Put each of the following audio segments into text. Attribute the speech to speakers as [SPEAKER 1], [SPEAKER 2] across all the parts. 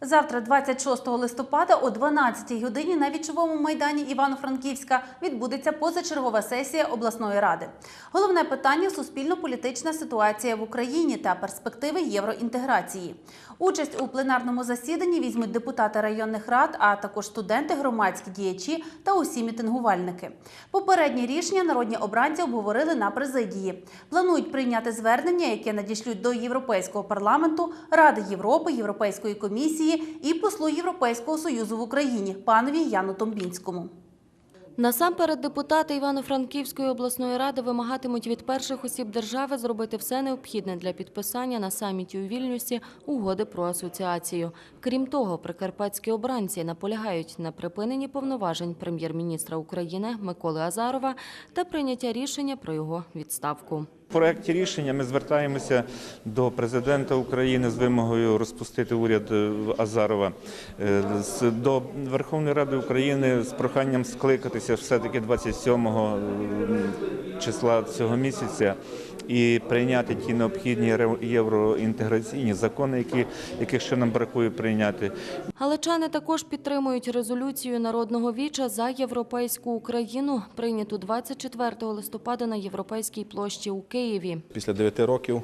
[SPEAKER 1] Завтра, 26 листопада, о 12 годині на вічовому майдані Івано-Франківська відбудеться позачергова сесія обласної ради. Головне питання суспільно-політична ситуація в Україні та перспективи євроінтеграції. Участь у пленарному засіданні візьмуть депутати районних рад, а також студенти, громадські діячі та усі мітингувальники. Попередні рішення народні обранці обговорили на президії. Планують прийняти звернення, яке надішлють до Європейського парламенту, Ради Європи, Європейської комісії і послу Європейського союзу в Україні панові Яну Томбінському.
[SPEAKER 2] Насамперед, депутати Івано-Франківської обласної ради вимагатимуть від перших осіб держави зробити все необхідне для підписання на саміті у Вільнюсі угоди про асоціацію. Крім того, прикарпатські обранці наполягають на припиненні повноважень прем'єр-міністра України Миколи Азарова та прийняття рішення про його відставку.
[SPEAKER 3] В проекті рішення ми звертаємося до президента України з вимогою розпустити уряд е, Азарова, е, до Верховної Ради України з проханням скликатися все-таки 27 числа цього місяця і прийняти ті необхідні євроінтеграційні закони, які, яких ще нам бракує прийняти.
[SPEAKER 2] Галичани також підтримують резолюцію Народного віча за європейську Україну, прийняту 24 листопада на Європейській площі у Києві.
[SPEAKER 4] Після 9 років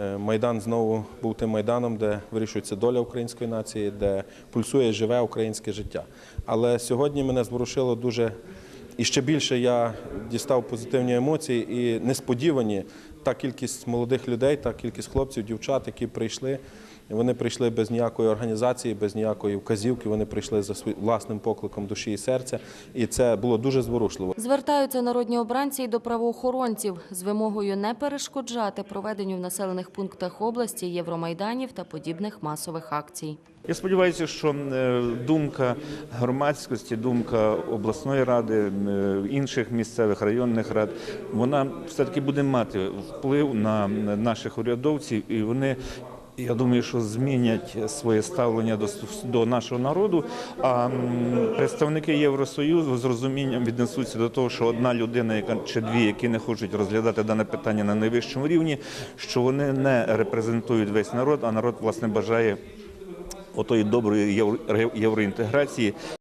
[SPEAKER 4] е, Майдан знову був тим майданом, де вирішується доля української нації, де пульсує живе українське життя. Але сьогодні мене зворушило дуже і ще більше я дістав позитивні емоції і несподівані та кількість молодих людей, та кількість хлопців, дівчат, які прийшли. Вони прийшли без ніякої організації, без ніякої вказівки. Вони прийшли за власним покликом душі і серця, і це було дуже зворушливо.
[SPEAKER 2] Звертаються народні обранці й до правоохоронців з вимогою не перешкоджати проведенню в населених пунктах області євромайданів та подібних масових акцій.
[SPEAKER 3] Я сподіваюся, що е, думка громадськості, думка обласної ради, е, інших місцевих районних рад, вона все-таки буде мати вплив на наших урядовців, і вони. Я думаю, що змінять своє ставлення до, до нашого народу. А представники Євросоюзу з розумінням віднесуться до того, що одна людина, яка чи дві, які не хочуть розглядати дане питання на найвищому рівні, що вони не репрезентують весь народ, а народ власне бажає отої доброї євро- євроінтеграції.